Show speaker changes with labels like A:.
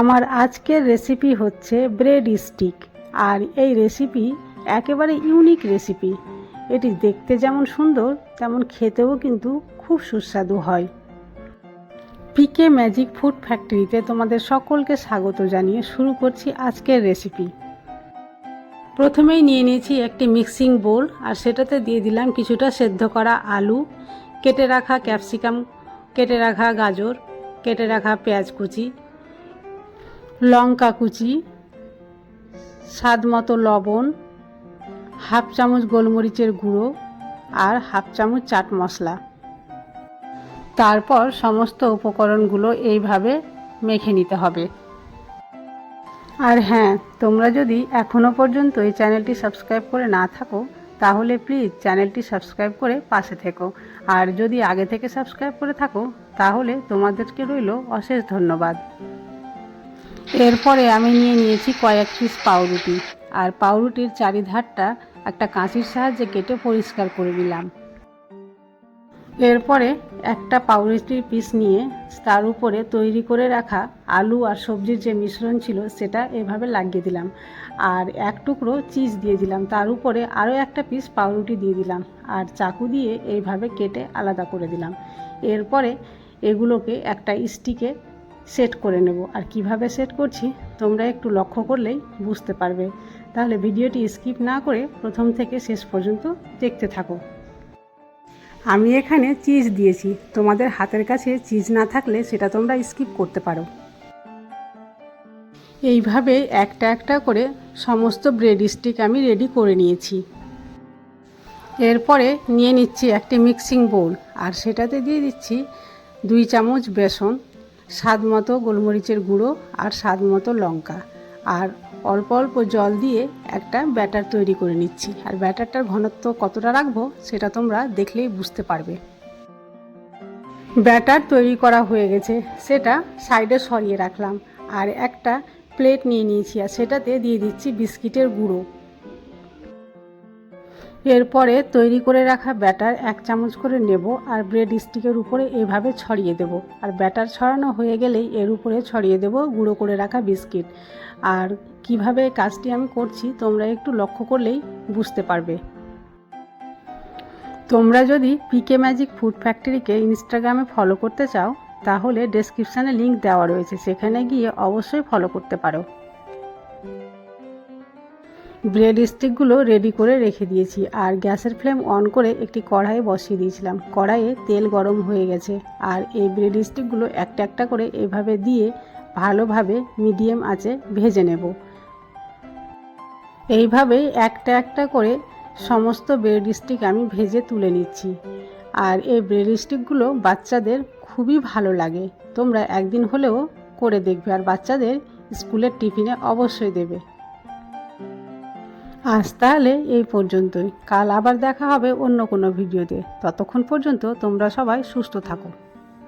A: আমার আজকের রেসিপি হচ্ছে ব্রেড স্টিক আর এই রেসিপি একেবারে ইউনিক রেসিপি এটি দেখতে যেমন সুন্দর, তেমন খেতেও কিন্তু খুব সুস্বাদু হয়। পিকে ম্যাজিক ফুড ফ্যাক্টরিতে তোমাদের সকলকে স্বাগত জানিয়ে শুরু করছি আজকের রেসিপি প্রথমেই নিয়ে নিয়েছি একটি মিক্সিং বোল আর সেটাতে দিয়ে দিলাম কিছুটা সেদ্ধ করা আলু, কেটে রাখা ক্যাপসিকাম কেটে রাখা গাজর, কেটে রাখা পেঁয়াজ কুচি লঙ্কা কুচি, স্বাদ মতো লবণ, হাফ চামচ গোলমরিচের গুঁড়ো আর হাফ চামচ চাট মশলা। তারপর সমস্ত উপকরণগুলো এইভাবে মেখে নিতে হবে। আর হ্যাঁ তোমরা যদি এখনও পর্যন্ত এই চ্যানেলটি সাবস্ক্রাইব করে না থাকো, তাহলে প্লিজ চ্যানেলটি সাবস্ক্রাইব করে পাশে থেকো। আর যদি আগে থেকে সাবস্ক্রাইব করে থাকো, তাহলে তোমাদেরকে রইল অশেষ ধন্যবাদ। এরপরে আমি নিয়ে নিয়েছি কয়েক পিস পাউরুটি। আর পাউরুটির চারিধারটা একটা কাঁচির সাহায্যে কেটে পরিষ্কার করে নিলাম। এরপরে একটা পাউরুটির পিস নিয়ে তার উপরে তৈরি করে রাখা আলু আর সবজির যে মিশ্রণ ছিল সেটা এভাবে লাগিয়ে দিলাম। আর এক টুকরো চিজ দিয়ে দিলাম। তার উপরে আরও একটা পিস পাউরুটি দিয়ে দিলাম। আর চাকু দিয়ে এইভাবে কেটে আলাদা করে দিলাম। এরপরে এগুলোকে একটা স্টিকে সেট করে নেব। আর কীভাবে সেট করছি, তোমরা একটু লক্ষ্য করলেই বুঝতে পারবে। তাহলে ভিডিওটি স্কিপ না করে প্রথম থেকে শেষ পর্যন্ত দেখতে থাকো। আমি এখানে চিজ দিয়েছি। তোমাদের হাতের কাছে চিজ না থাকলে সেটা তোমরা স্কিপ করতে পারো। এইভাবে একটা একটা করে সমস্ত ব্রেড স্টিক আমি রেডি করে নিয়েছি। এরপরে নিয়ে নিচ্ছি একটি মিক্সিং বোল আর সেটাতে দিয়ে দিচ্ছি দুই চামচ বেসন। স্বাদ মতো গোলমরিচের গুঁড়ো আর স্বাদ মতো লঙ্কা। আর অল্প অল্প জল দিয়ে একটা ব্যাটার তৈরি করে নিচ্ছি। আর ব্যাটারটার ঘনত্ব কতটা রাখব সেটা তোমরা দেখলেই বুঝতে পারবে। ব্যাটার তৈরি করা হয়ে গেছে। সেটা সাইডে সরিয়ে রাখলাম। আর একটা প্লেট নিয়ে নিয়েছি। আর সেটাতে দিয়ে দিচ্ছি বিস্কিটের গুঁড়ো। এরপরে তৈরি করে রাখা ব্যাটার এক চামচ করে নেব আর ব্রেড স্টিকের উপরে এভাবে ছড়িয়ে দেব। আর ব্যাটার ছড়ানো হয়ে গেলেই এর উপরে ছড়িয়ে দেব গুঁড়ো করে রাখা বিস্কিট। আর কীভাবে কাজটি আমি করছি তোমরা একটু লক্ষ্য করলেই বুঝতে পারবে। তোমরা যদি পিকে ম্যাজিক ফুড ফ্যাক্টরিকে ইনস্টাগ্রামে ফলো করতে চাও, তাহলে ডেসক্রিপশানে লিংক দেওয়া রয়েছে। সেখানে গিয়ে অবশ্যই ফলো করতে পারো। ব্রেড স্টিকগুলো রেডি করে রেখে দিয়েছি আর গ্যাসের ফ্লেম অন করে একটি কড়াইয়ে বসিয়ে দিয়েছিলাম। কড়াইয়ে তেল গরম হয়ে গেছে আর এই ব্রেড স্টিকগুলো একটা একটা করে এভাবে দিয়ে ভালোভাবে মিডিয়াম আঁচে ভেজে নেব। এইভাবেই একটা একটা করে সমস্ত ব্রেড স্টিক আমি ভেজে তুলে নিচ্ছি আর এই ব্রেড স্টিকগুলো বাচ্চাদের খুবই ভালো লাগে। তোমরা একদিন হলেও করে দেখবে আর বাচ্চাদের স্কুলের টিফিনে অবশ্যই দেবে। আজ তাহলে এই পর্যন্তই। কাল আবার দেখা হবে অন্য কোনো ভিডিওতে। ততক্ষণ পর্যন্ত তোমরা সবাই সুস্থ থাকো।